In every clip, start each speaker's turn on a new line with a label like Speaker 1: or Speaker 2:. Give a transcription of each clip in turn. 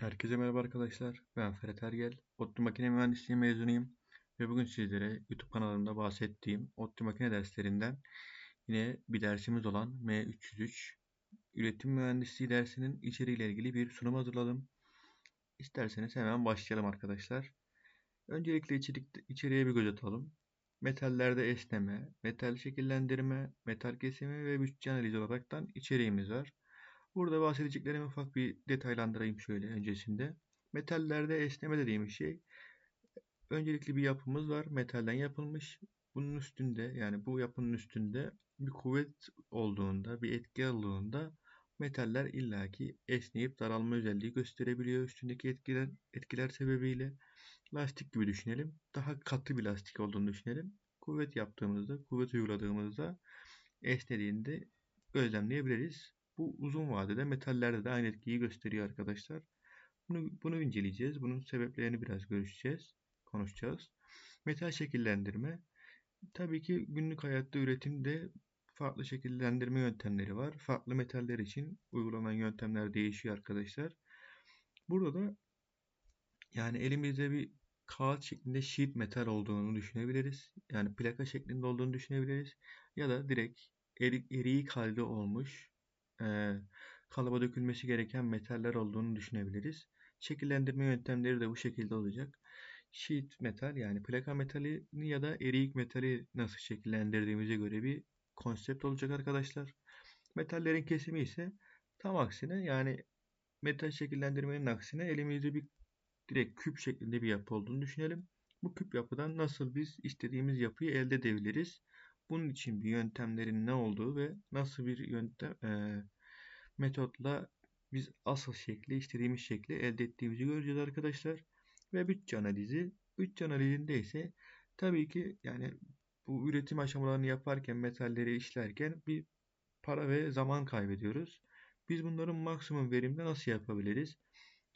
Speaker 1: Herkese merhaba arkadaşlar. Ben Ferhat Ergel. ODTÜ Makine Mühendisliği mezunuyum. Ve bugün sizlere YouTube kanalımda bahsettiğim ODTÜ Makine derslerinden yine bir dersimiz olan M303 Üretim Mühendisliği dersinin içeriğiyle ilgili bir sunum hazırladım. İsterseniz hemen başlayalım arkadaşlar. Öncelikle içerik, içeriğe bir göz atalım. Metallerde esneme, metal şekillendirme, metal kesimi ve bütçe analizi olaraktan içeriğimiz var. Burada bahsedeceklerimi ufak bir detaylandırayım şöyle öncesinde. Metallerde esneme dediğim şey öncelikli bir yapımız var. Metalden yapılmış. Bunun üstünde yani bu yapının üstünde bir kuvvet olduğunda, bir etki olduğunda metaller illaki esneyip daralma özelliği gösterebiliyor. Üstündeki etkiler, etkiler sebebiyle lastik gibi düşünelim. Daha katı bir lastik olduğunu düşünelim. Kuvvet yaptığımızda, kuvvet uyguladığımızda esnediğinde gözlemleyebiliriz. Bu uzun vadede metallerde de aynı etkiyi gösteriyor arkadaşlar. Bunu, bunu inceleyeceğiz. Bunun sebeplerini biraz görüşeceğiz, konuşacağız. Metal şekillendirme. Tabii ki günlük hayatta üretimde farklı şekillendirme yöntemleri var. Farklı metaller için uygulanan yöntemler değişiyor arkadaşlar. Burada da yani elimizde bir kağıt şeklinde sheet metal olduğunu düşünebiliriz. Yani plaka şeklinde olduğunu düşünebiliriz. Ya da direkt eri, eriyik halde olmuş e, kalıba dökülmesi gereken metaller olduğunu düşünebiliriz. Şekillendirme yöntemleri de bu şekilde olacak. Sheet metal yani plaka metali ya da eriyik metali nasıl şekillendirdiğimize göre bir konsept olacak arkadaşlar. Metallerin kesimi ise tam aksine yani metal şekillendirmenin aksine elimizde bir direkt küp şeklinde bir yapı olduğunu düşünelim. Bu küp yapıdan nasıl biz istediğimiz yapıyı elde edebiliriz? Bunun için bir yöntemlerin ne olduğu ve nasıl bir yöntem e, metotla biz asıl şekli, istediğimiz şekli elde ettiğimizi göreceğiz arkadaşlar. Ve bütçe analizi. Bütçe analizinde ise tabii ki yani bu üretim aşamalarını yaparken, metalleri işlerken bir para ve zaman kaybediyoruz. Biz bunların maksimum verimde nasıl yapabiliriz?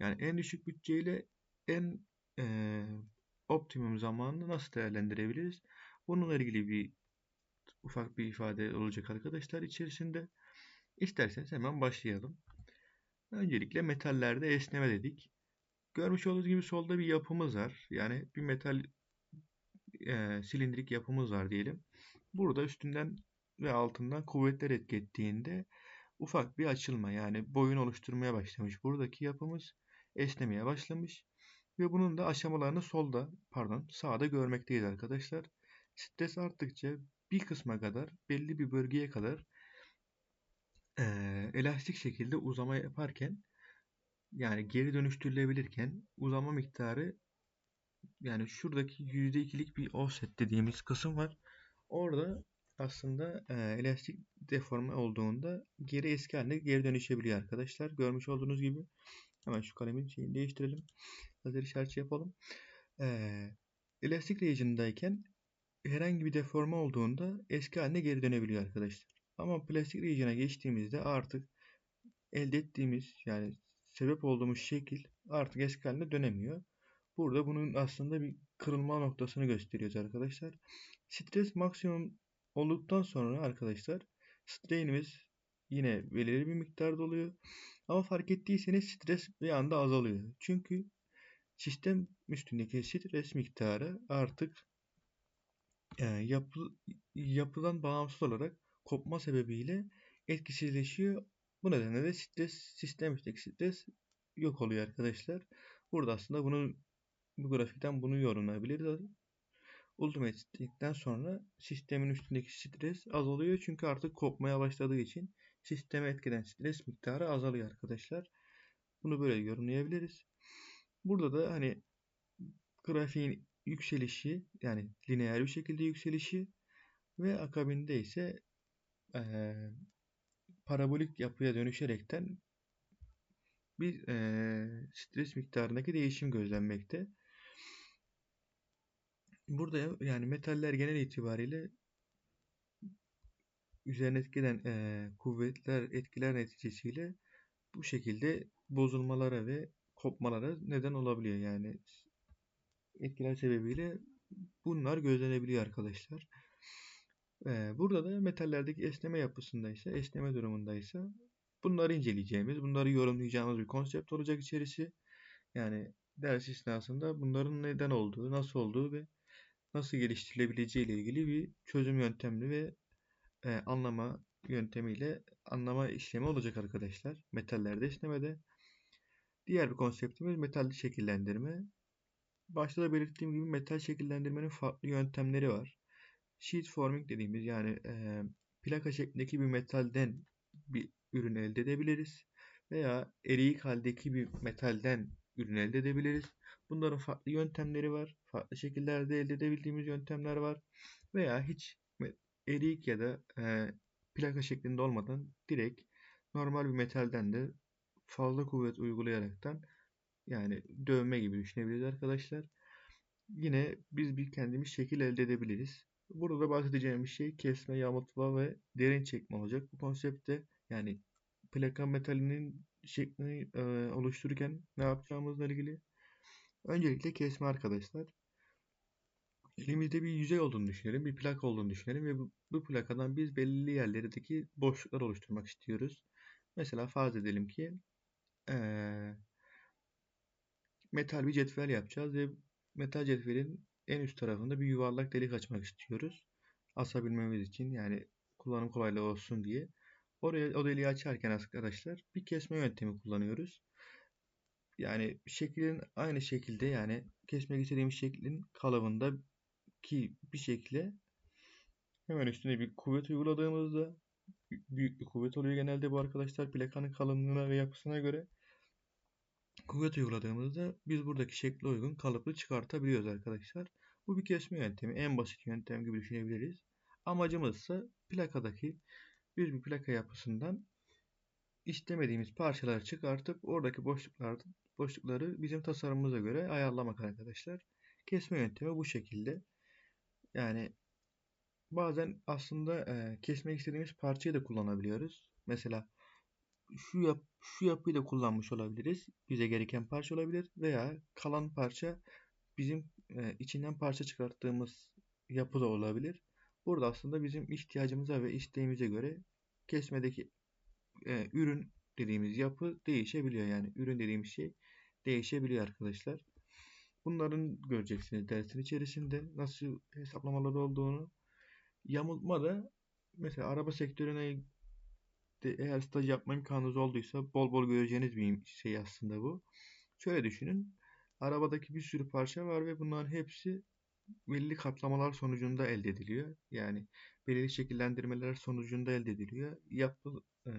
Speaker 1: Yani en düşük bütçeyle en e, optimum zamanını nasıl değerlendirebiliriz? Bununla ilgili bir ufak bir ifade olacak arkadaşlar içerisinde. İsterseniz hemen başlayalım. Öncelikle metallerde esneme dedik. Görmüş olduğunuz gibi solda bir yapımız var. Yani bir metal e, silindirik yapımız var diyelim. Burada üstünden ve altından kuvvetler etki ettiğinde ufak bir açılma yani boyun oluşturmaya başlamış. Buradaki yapımız esnemeye başlamış. Ve bunun da aşamalarını solda pardon sağda görmekteyiz arkadaşlar. Stres arttıkça bir kısma kadar belli bir bölgeye kadar e, elastik şekilde uzama yaparken yani geri dönüştürülebilirken uzama miktarı yani şuradaki %2'lik bir offset dediğimiz kısım var. Orada aslında e, elastik deforme olduğunda geri eski haline geri dönüşebiliyor arkadaşlar. Görmüş olduğunuz gibi hemen şu kalemin şeyini değiştirelim. Lazer işareti yapalım. E, elastik region'dayken herhangi bir deforme olduğunda eski haline geri dönebiliyor arkadaşlar. Ama plastik region'a geçtiğimizde artık elde ettiğimiz yani sebep olduğumuz şekil artık eski haline dönemiyor. Burada bunun aslında bir kırılma noktasını gösteriyoruz arkadaşlar. Stres maksimum olduktan sonra arkadaşlar strainimiz yine belirli bir miktarda oluyor. Ama fark ettiyseniz stres bir anda azalıyor. Çünkü sistem üstündeki stres miktarı artık e, yapı, yapıdan bağımsız olarak kopma sebebiyle etkisizleşiyor. Bu nedenle de stres, sistem üstteki stres yok oluyor arkadaşlar. Burada aslında bunu bu grafikten bunu yorumlayabiliriz. Ultimate State'den sonra sistemin üstündeki stres azalıyor. Çünkü artık kopmaya başladığı için sisteme etkeden stres miktarı azalıyor arkadaşlar. Bunu böyle yorumlayabiliriz. Burada da hani grafiğin yükselişi yani lineer bir şekilde yükselişi ve akabinde ise e, parabolik yapıya dönüşerekten bir e, stres miktarındaki değişim gözlenmekte. Burada yani metaller genel itibariyle üzerine etkilenen e, kuvvetler, etkiler neticesiyle bu şekilde bozulmalara ve kopmalara neden olabiliyor. Yani etkiler sebebiyle bunlar gözlenebiliyor arkadaşlar. Ee, burada da metallerdeki esneme yapısındaysa, esneme durumundaysa bunları inceleyeceğimiz, bunları yorumlayacağımız bir konsept olacak içerisi. Yani ders esnasında bunların neden olduğu, nasıl olduğu ve nasıl geliştirilebileceği ile ilgili bir çözüm yöntemli ve e, anlama yöntemiyle anlama işlemi olacak arkadaşlar. Metallerde esnemede. Diğer bir konseptimiz metal şekillendirme. Başta da belirttiğim gibi metal şekillendirmenin farklı yöntemleri var. Sheet forming dediğimiz yani e, plaka şeklindeki bir metalden bir ürün elde edebiliriz. Veya eriyik haldeki bir metalden ürün elde edebiliriz. Bunların farklı yöntemleri var. Farklı şekillerde elde edebildiğimiz yöntemler var. Veya hiç eriyik ya da e, plaka şeklinde olmadan direkt normal bir metalden de fazla kuvvet uygulayaraktan yani dövme gibi düşünebiliriz arkadaşlar. Yine biz bir kendimiz şekil elde edebiliriz. Burada bahsedeceğimiz şey kesme, yamultma ve derin çekme olacak. Bu konsepte yani plaka metalinin şeklini e, oluştururken ne yapacağımızla ilgili. Öncelikle kesme arkadaşlar. Elimizde bir yüzey olduğunu düşünelim, bir plak olduğunu düşünelim ve bu, bu plakadan biz belirli yerlerdeki boşluklar oluşturmak istiyoruz. Mesela farz edelim ki ee, metal bir cetvel yapacağız ve metal cetvelin en üst tarafında bir yuvarlak delik açmak istiyoruz. Asabilmemiz için yani kullanım kolaylığı olsun diye. Oraya o deliği açarken arkadaşlar bir kesme yöntemi kullanıyoruz. Yani şeklin aynı şekilde yani kesmek istediğimiz şeklin kalıbında ki bir şekilde hemen üstüne bir kuvvet uyguladığımızda büyük bir kuvvet oluyor genelde bu arkadaşlar plakanın kalınlığına ve yapısına göre kuvvet uyguladığımızda biz buradaki şekle uygun kalıpı çıkartabiliyoruz arkadaşlar. Bu bir kesme yöntemi. En basit yöntem gibi düşünebiliriz. Amacımız ise plakadaki düz bir plaka yapısından istemediğimiz parçaları çıkartıp oradaki boşluklar, boşlukları bizim tasarımımıza göre ayarlamak arkadaşlar. Kesme yöntemi bu şekilde. Yani bazen aslında kesmek istediğimiz parçayı da kullanabiliyoruz. Mesela şu yap şu yapıyı da kullanmış olabiliriz. Bize gereken parça olabilir veya kalan parça bizim e, içinden parça çıkarttığımız yapı da olabilir. Burada aslında bizim ihtiyacımıza ve isteğimize göre kesmedeki e, ürün dediğimiz yapı değişebiliyor. Yani ürün dediğimiz şey değişebiliyor arkadaşlar. Bunların göreceksiniz dersin içerisinde nasıl hesaplamaları olduğunu. Yamultma da mesela araba sektörüne eğer staj yapma imkanınız olduysa bol bol göreceğiniz bir şey aslında bu. Şöyle düşünün. Arabadaki bir sürü parça var ve bunların hepsi belli katlamalar sonucunda elde ediliyor. Yani belirli şekillendirmeler sonucunda elde ediliyor. Yapı, e,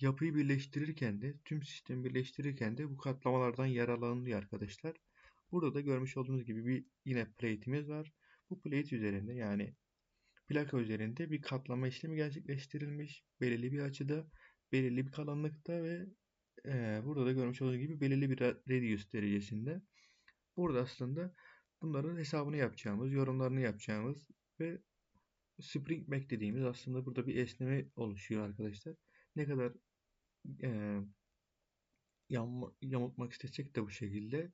Speaker 1: yapıyı birleştirirken de tüm sistemi birleştirirken de bu katlamalardan yararlanılıyor arkadaşlar. Burada da görmüş olduğunuz gibi bir yine plate'imiz var. Bu plate üzerinde yani plaka üzerinde bir katlama işlemi gerçekleştirilmiş. Belirli bir açıda, belirli bir kalınlıkta ve e, burada da görmüş olduğunuz gibi belirli bir radius derecesinde. Burada aslında bunların hesabını yapacağımız, yorumlarını yapacağımız ve spring back dediğimiz aslında burada bir esneme oluşuyor arkadaşlar. Ne kadar e, yamultmak istesek de bu şekilde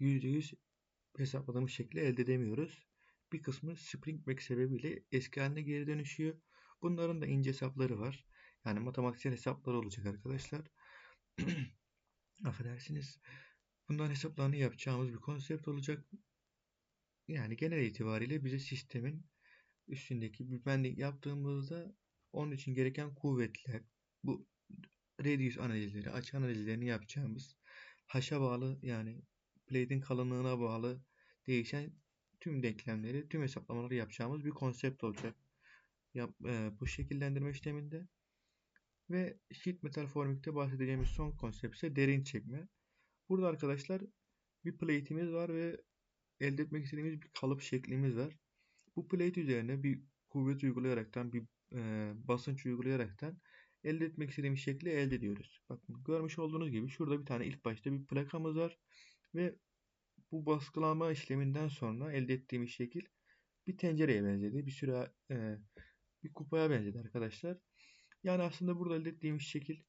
Speaker 1: %100 hesapladığımız şekli elde edemiyoruz. Bir kısmı spring back sebebiyle eski haline geri dönüşüyor. Bunların da ince hesapları var. Yani matematiksel hesapları olacak arkadaşlar. Affedersiniz. Bunların hesaplarını yapacağımız bir konsept olacak. Yani genel itibariyle bize sistemin üstündeki bir bending yaptığımızda onun için gereken kuvvetler, bu radius analizleri, açı analizlerini yapacağımız haşa bağlı yani plate'in kalınlığına bağlı değişen tüm denklemleri, tüm hesaplamaları yapacağımız bir konsept olacak. Yap, e, bu şekillendirme işleminde. Ve sheet metal formikte bahsedeceğimiz son konsept ise derin çekme. Burada arkadaşlar bir plate'imiz var ve elde etmek istediğimiz bir kalıp şeklimiz var. Bu plate üzerine bir kuvvet uygulayaraktan, bir e, basınç uygulayaraktan elde etmek istediğimiz şekli elde ediyoruz. Bakın görmüş olduğunuz gibi şurada bir tane ilk başta bir plakamız var ve bu baskılama işleminden sonra elde ettiğimiz şekil bir tencereye benzedi. Bir süre e, bir kupaya benzedi arkadaşlar. Yani aslında burada elde ettiğimiz şekil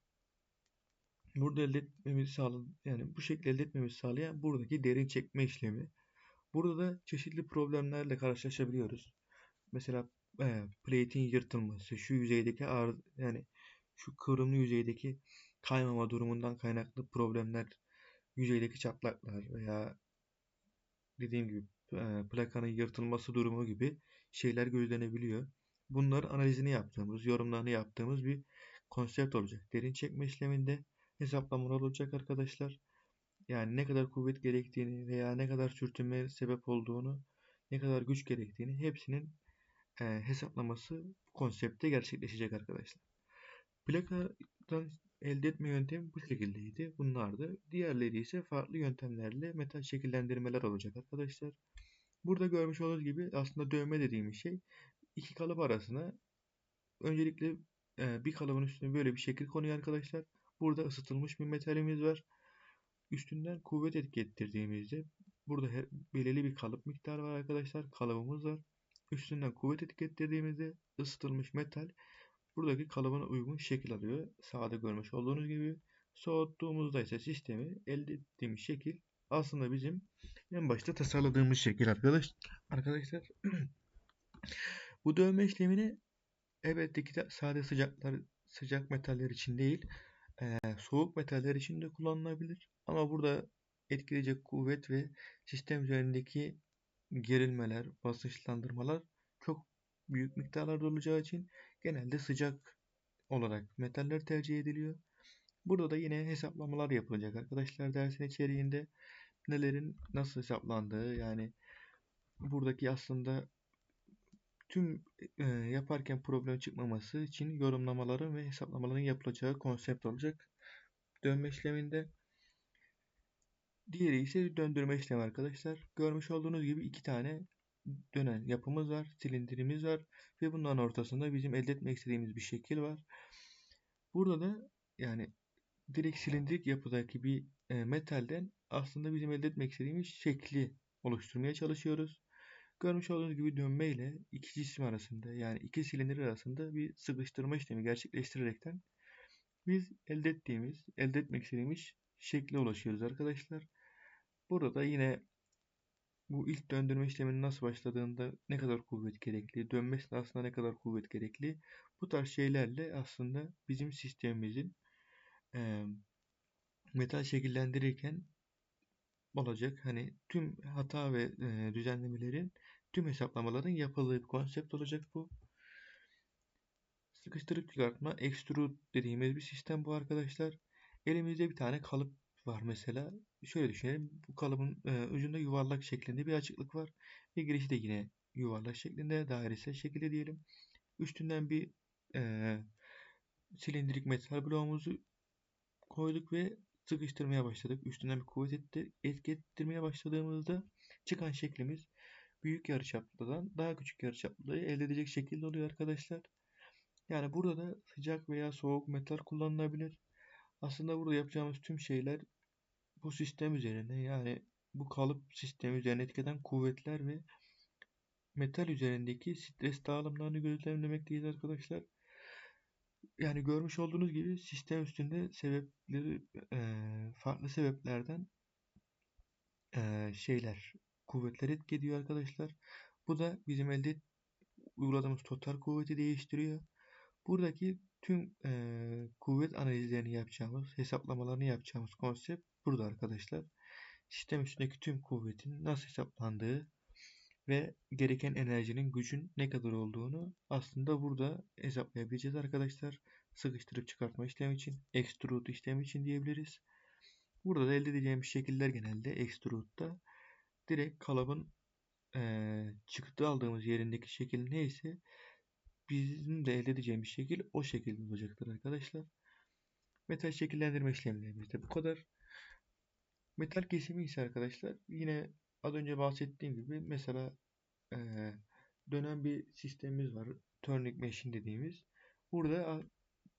Speaker 1: burada elde etmemizi sağlayan yani bu şekilde elde etmemizi sağlayan buradaki derin çekme işlemi. Burada da çeşitli problemlerle karşılaşabiliyoruz. Mesela e, plate'in yırtılması, şu yüzeydeki ağır, yani şu kıvrımlı yüzeydeki kaymama durumundan kaynaklı problemler yüzeydeki çatlaklar veya dediğim gibi e, plakanın yırtılması durumu gibi şeyler gözlenebiliyor. Bunların analizini yaptığımız, yorumlarını yaptığımız bir konsept olacak. Derin çekme işleminde hesaplamalar olacak arkadaşlar. Yani ne kadar kuvvet gerektiğini veya ne kadar sürtünme sebep olduğunu, ne kadar güç gerektiğini hepsinin e, hesaplaması bu konsepte gerçekleşecek arkadaşlar. Plakadan elde etme yöntemi bu şekildeydi. Bunlardı. Diğerleri ise farklı yöntemlerle metal şekillendirmeler olacak arkadaşlar. Burada görmüş olduğunuz gibi aslında dövme dediğimiz şey iki kalıp arasına öncelikle e, bir kalıbın üstüne böyle bir şekil konuyor arkadaşlar. Burada ısıtılmış bir metalimiz var. Üstünden kuvvet etki ettirdiğimizde burada belirli bir kalıp miktarı var arkadaşlar. Kalıbımız var. Üstünden kuvvet etki ettirdiğimizde ısıtılmış metal buradaki kalıbına uygun şekil alıyor. Sağda görmüş olduğunuz gibi. Soğuttuğumuzda ise sistemi elde ettiğimiz şekil aslında bizim en başta tasarladığımız şekil arkadaş arkadaşlar. Bu dövme işlemini elbette ki de sade sıcaklar sıcak metaller için değil, e, soğuk metaller için de kullanılabilir. Ama burada etkileyecek kuvvet ve sistem üzerindeki gerilmeler, basınçlandırmalar çok büyük miktarlarda olacağı için genelde sıcak olarak metaller tercih ediliyor. Burada da yine hesaplamalar yapılacak arkadaşlar dersin içeriğinde nelerin nasıl hesaplandığı yani buradaki aslında tüm e, yaparken problem çıkmaması için yorumlamaların ve hesaplamaların yapılacağı konsept olacak. Dönme işleminde diğeri ise döndürme işlemi arkadaşlar. Görmüş olduğunuz gibi iki tane dönen yapımız var, silindirimiz var ve bunların ortasında bizim elde etmek istediğimiz bir şekil var. Burada da yani direkt silindirik yapıdaki bir e, metalden aslında bizim elde etmek istediğimiz şekli oluşturmaya çalışıyoruz. Görmüş olduğunuz gibi dönme ile iki cisim arasında yani iki silindir arasında bir sıkıştırma işlemi gerçekleştirerekten biz elde ettiğimiz, elde etmek istediğimiz şekle ulaşıyoruz arkadaşlar. Burada da yine bu ilk döndürme işleminin nasıl başladığında ne kadar kuvvet gerekli, dönmesinde aslında ne kadar kuvvet gerekli bu tarz şeylerle aslında bizim sistemimizin e, metal şekillendirirken olacak. Hani tüm hata ve e, düzenlemelerin tüm hesaplamaların yapıldığı bir konsept olacak bu. Sıkıştırıp çıkartma, extrude dediğimiz bir sistem bu arkadaşlar. Elimizde bir tane kalıp var mesela. Şöyle düşünelim. Bu kalıbın e, ucunda yuvarlak şeklinde bir açıklık var. Ve girişi de yine yuvarlak şeklinde, dairesel şekilde diyelim. Üstünden bir e, silindirik metal bloğumuzu koyduk ve sıkıştırmaya başladık. Üstünden bir kuvvet etti, etki ettirmeye başladığımızda çıkan şeklimiz büyük yarıçaplıdan daha küçük yarıçaplığı elde edecek şekilde oluyor arkadaşlar. Yani burada da sıcak veya soğuk metal kullanılabilir. Aslında burada yapacağımız tüm şeyler bu sistem üzerine yani bu kalıp sistemi üzerine etkeden kuvvetler ve metal üzerindeki stres dağılımlarını gözlemlemekteyiz arkadaşlar. Yani görmüş olduğunuz gibi sistem üstünde sebepleri e, farklı sebeplerden e, şeyler kuvvetler etki ediyor arkadaşlar. Bu da bizim elde uyguladığımız total kuvveti değiştiriyor. Buradaki tüm e, kuvvet analizlerini yapacağımız, hesaplamalarını yapacağımız konsept burada arkadaşlar. Sistem üstündeki tüm kuvvetin nasıl hesaplandığı ve gereken enerjinin gücün ne kadar olduğunu aslında burada hesaplayabileceğiz arkadaşlar. Sıkıştırıp çıkartma işlemi için, extrude işlemi için diyebiliriz. Burada da elde edeceğimiz şekiller genelde extrude'da direkt kalıbın e, çıktı aldığımız yerindeki şekil neyse bizim de elde edeceğimiz şekil o şekilde olacaktır arkadaşlar. Metal şekillendirme işlemlerimiz de bu kadar. Metal kesimi ise arkadaşlar yine az önce bahsettiğim gibi mesela e, dönen bir sistemimiz var. Turning machine dediğimiz. Burada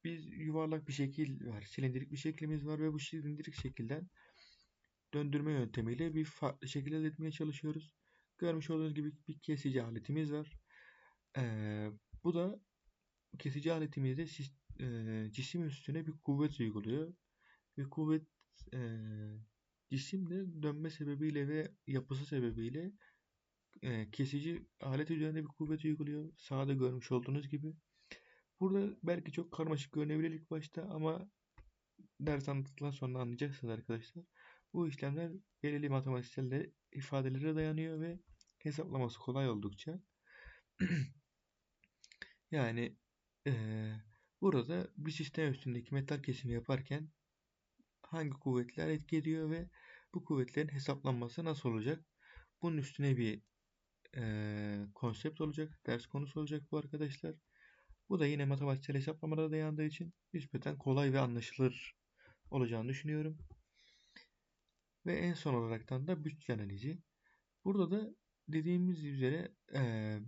Speaker 1: biz yuvarlak bir şekil var. Silindirik bir şeklimiz var ve bu silindirik şekilden döndürme yöntemiyle bir farklı şekil elde etmeye çalışıyoruz. Görmüş olduğunuz gibi bir kesici aletimiz var. Ee, bu da kesici aletimizde e, cisim üstüne bir kuvvet uyguluyor. Ve kuvvet e, cisimde dönme sebebiyle ve yapısı sebebiyle e, kesici alet üzerinde bir kuvvet uyguluyor. Sağda görmüş olduğunuz gibi. Burada belki çok karmaşık görünebilir ilk başta ama ders anlattıktan sonra anlayacaksınız arkadaşlar. Bu işlemler belirli matematiksel ifadelere dayanıyor ve hesaplaması kolay oldukça. yani eee, burada bir sistem üstündeki metal kesimi yaparken hangi kuvvetler etki ediyor ve bu kuvvetlerin hesaplanması nasıl olacak? Bunun üstüne bir eee, konsept olacak, ders konusu olacak bu arkadaşlar. Bu da yine matematiksel hesaplamalara dayandığı için nispeten kolay ve anlaşılır olacağını düşünüyorum. Ve en son olaraktan da bütçe analizi. Burada da dediğimiz üzere eee,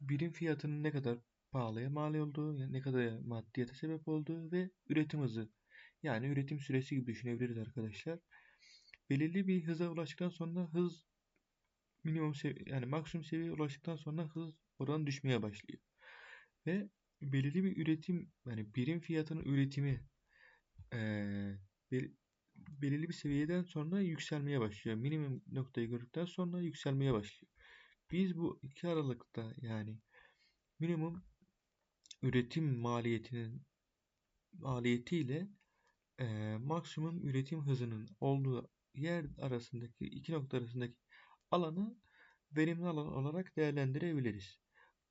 Speaker 1: birim fiyatının ne kadar pahalıya mal olduğu, ne kadar maddiyata sebep olduğu ve üretim hızı yani üretim süresi gibi düşünebiliriz arkadaşlar. Belirli bir hıza ulaştıktan sonra hız minimum seviye yani maksimum seviyeye ulaştıktan sonra hız oranı düşmeye başlıyor. Ve belirli bir üretim yani birim fiyatının üretimi eee, bel- belirli bir seviyeden sonra yükselmeye başlıyor. Minimum noktayı gördükten sonra yükselmeye başlıyor. Biz bu iki aralıkta yani minimum üretim maliyetinin maliyetiyle e, maksimum üretim hızının olduğu yer arasındaki iki nokta arasındaki alanı verimli alan olarak değerlendirebiliriz.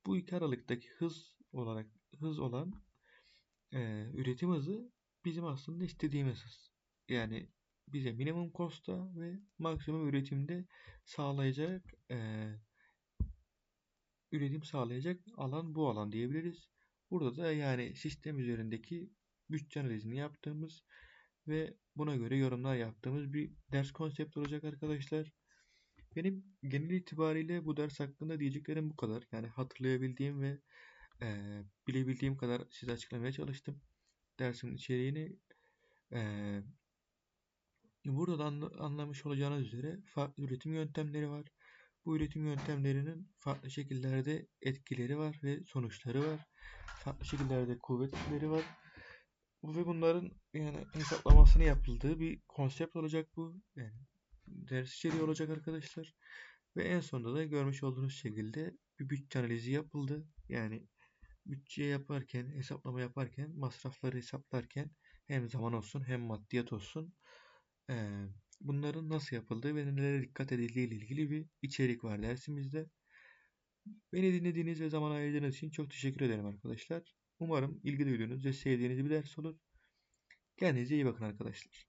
Speaker 1: Bu iki aralıktaki hız olarak hız olan e, üretim hızı bizim aslında istediğimiz hız. Yani bize minimum costa ve maksimum üretimde sağlayacak e, üretim sağlayacak alan bu alan diyebiliriz. Burada da yani sistem üzerindeki bütçe analizini yaptığımız ve buna göre yorumlar yaptığımız bir ders konsepti olacak arkadaşlar. Benim genel itibariyle bu ders hakkında diyeceklerim bu kadar. Yani hatırlayabildiğim ve e, bilebildiğim kadar size açıklamaya çalıştım. Dersin içeriğini e, burada da anlamış olacağınız üzere farklı üretim yöntemleri var. Bu üretim yöntemlerinin farklı şekillerde etkileri var ve sonuçları var. Farklı şekillerde kuvvetleri var. Ve bunların yani hesaplamasını yapıldığı bir konsept olacak bu. Yani ders içeriği olacak arkadaşlar. Ve en sonunda da görmüş olduğunuz şekilde bir bütçe analizi yapıldı. Yani bütçe yaparken, hesaplama yaparken, masrafları hesaplarken hem zaman olsun hem maddiyat olsun bunların nasıl yapıldığı ve nelere dikkat edildiği ile ilgili bir içerik var dersimizde. Beni dinlediğiniz ve zaman ayırdığınız için çok teşekkür ederim arkadaşlar. Umarım ilgi duyduğunuz ve sevdiğiniz bir ders olur. Kendinize iyi bakın arkadaşlar.